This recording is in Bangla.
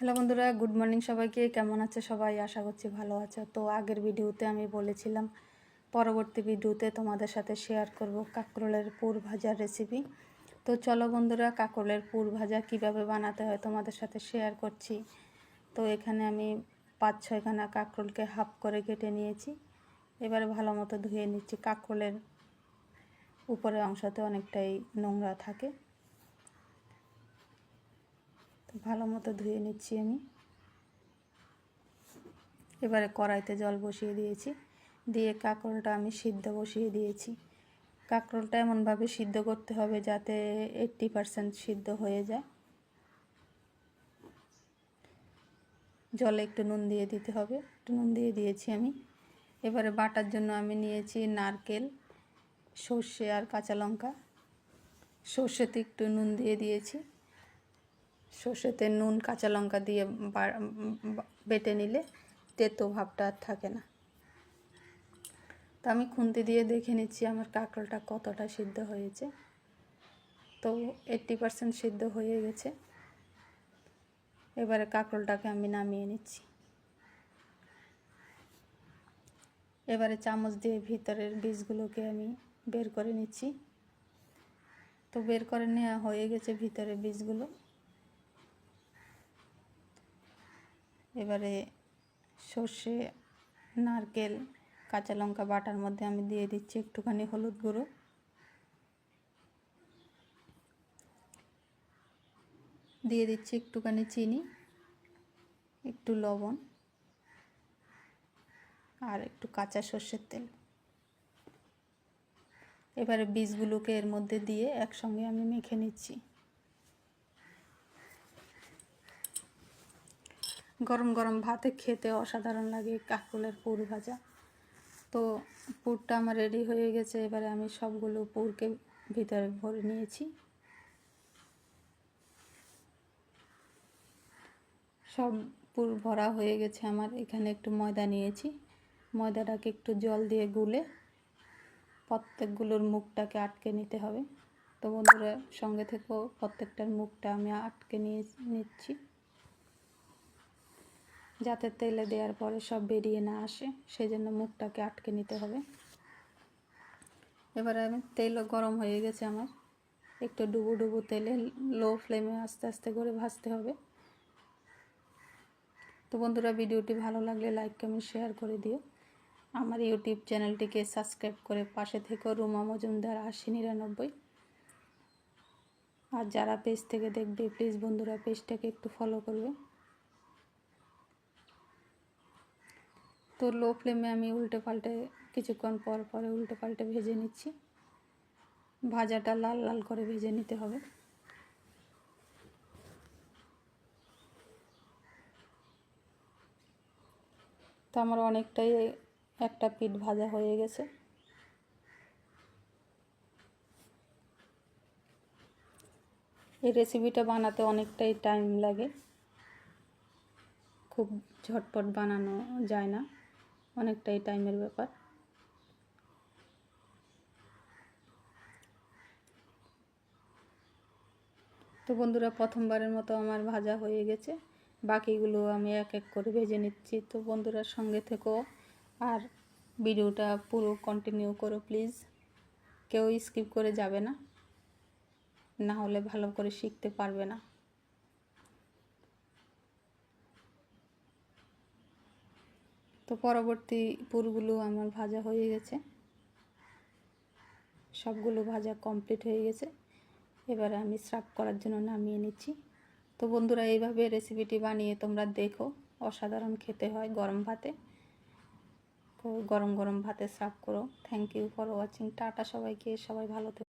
হ্যালো বন্ধুরা, গুড মর্নিং সবাইকে। কেমন আছে সবাই? আশা করছি ভালো আছে। তো আগের ভিডিওতে আমি বলেছিলাম, পরবর্তী ভিডিওতে তোমাদের সাথে শেয়ার করব কাঁকরোলের পুর ভাজার রেসিপি তো চলো বন্ধুরা, কাঁকরোলের পুর ভাজা কীভাবে বানাতে হয় তোমাদের সাথে শেয়ার করছি। তো এখানে আমি পাঁচ ছয়খানা কাঁকরোলকে হাফ করে কেটে নিয়েছি। এবারে ভালো মতো ধুয়ে নিচ্ছি কাঁকরোলের উপরের অংশতে অনেকটাই নোংরা থাকে। ভালো মতো ধুয়ে নিচ্ছি আমি। এবারে কড়াইতে জল বসিয়ে দিয়েছি। দিয়ে কাঁকরোলটা আমি সিদ্ধ বসিয়ে দিয়েছি। কাঁকরোলটা এমনভাবে সিদ্ধ করতে হবে যাতে এইট্টি পারসেন্ট সিদ্ধ হয়ে যায়। জলে একটু নুন দিয়ে দিতে হবে। একটু নুন দিয়ে দিয়েছি আমি। এবারে বাটার জন্য আমি নিয়েছি নারকেল, সর্ষে আর কাঁচা লঙ্কা। সর্ষেতে একটু নুন দিয়ে দিয়েছি। সর্ষেতে নুন, কাঁচা লঙ্কা দিয়ে বেটে নিলে তেতো ভাবটা আর থাকে না। তো আমি খুন্তি দিয়ে দেখে নিচ্ছি আমার কাঁকরোলটা কতটা সিদ্ধ হয়েছে। তো এইট্টি পারসেন্ট সিদ্ধ হয়ে গেছে। এবারে কাঁকরোলটাকে আমি নামিয়ে নিচ্ছি। এবারে চামচ দিয়ে ভিতরের বীজগুলোকে আমি বের করে নিচ্ছি। তো বের করে নেওয়া হয়ে গেছে ভিতরের বীজগুলো। এবারে সর্ষে, নারকেল, কাঁচা লঙ্কা বাটার মধ্যে আমি দিয়ে দিচ্ছি একটুখানি হলুদ গুঁড়ো। দিয়ে দিচ্ছি একটুখানি চিনি, একটু লবণ আর একটু কাঁচা সর্ষের তেল। এবারে বীজগুলোকে এর মধ্যে দিয়ে একসঙ্গে আমি মেখে নিচ্ছি। গরম গরম ভাতে খেতে অসাধারণ লাগে কাকুলের পুর ভাজা। তো পুরটা আমার রেডি হয়ে গেছে, এবারে আমি সবগুলো পুরকে ভিতরে ভরে নিয়েছি। সব পুর ভরা হয়ে গেছে আমার, এখানে একটু ময়দা নিয়েছি। ময়দাটাকে একটু জল দিয়ে গুলে প্রত্যেকগুলোর মুখটাকে আটকে নিতে হবে। তো বন্ধুরা, সঙ্গে থেকেও প্রত্যেকটার মুখটা আমি আটকে নিয়ে নিচ্ছি। যাতে তেলে দেওয়ার পরে সব বেরিয়ে না আসে সেই জন্য মুখটাকে আটকে নিতে হবে। এবারে আমি তেলও গরম হয়ে গেছে আমার। একটু ডুবু ডুবু তেলে লো ফ্লেমে আস্তে আস্তে করে ভাজতে হবে। তো বন্ধুরা, ভিডিওটি ভালো লাগলে লাইক, কমেন্ট, শেয়ার করে দিও। আমার ইউটিউব চ্যানেলটিকে সাবস্ক্রাইব করে পাশে থেকেও রুমা মজুমদার আশি নিরানব্বই। আর যারা পেজ থেকে দেখবে, প্লিজ বন্ধুরা, পেজটাকে একটু ফলো করবে। তো লো ফ্লেমে আমি উল্টে পাল্টে কিছুক্ষণ পর পরে উল্টে পাল্টে ভেজে নিচ্ছি। ভাজাটা লাল লাল করে ভেজে নিতে হবে। তো আমার অনেকটাই একটা পিঠ ভাজা হয়ে গেছে। এই রেসিপিটা বানাতে অনেকটাই টাইম লাগে। খুব ঝটপট বানানো যায় না। অনেকটাই টাইমের ব্যাপার। তো বন্ধুরা, প্রথমবারের মতো আমার ভাজা হয়ে গেছে। বাকিগুলো আমি এক এক করে ভেজে নিচ্ছি। তো বন্ধুরা, সঙ্গে থেকেও আর ভিডিওটা পুরো কন্টিনিউ করো প্লিজ কেউ স্কিপ করে যাবে না। না হলে ভালো করে শিখতে পারবে না। তো পরবর্তী পুরগুলো আমার ভাজা হয়ে গেছে। সবগুলো ভাজা কমপ্লিট হয়ে গেছে। এবারে আমি সার্ভ করার জন্য নামিয়ে নিচ্ছি। তো বন্ধুরা, এইভাবে রেসিপিটি বানিয়ে তোমরা দেখো। অসাধারণ খেতে হয় গরম ভাতে। তো গরম গরম ভাতে সার্ভ করো। Thank you for watching tata সবাইকে। সবাই ভালো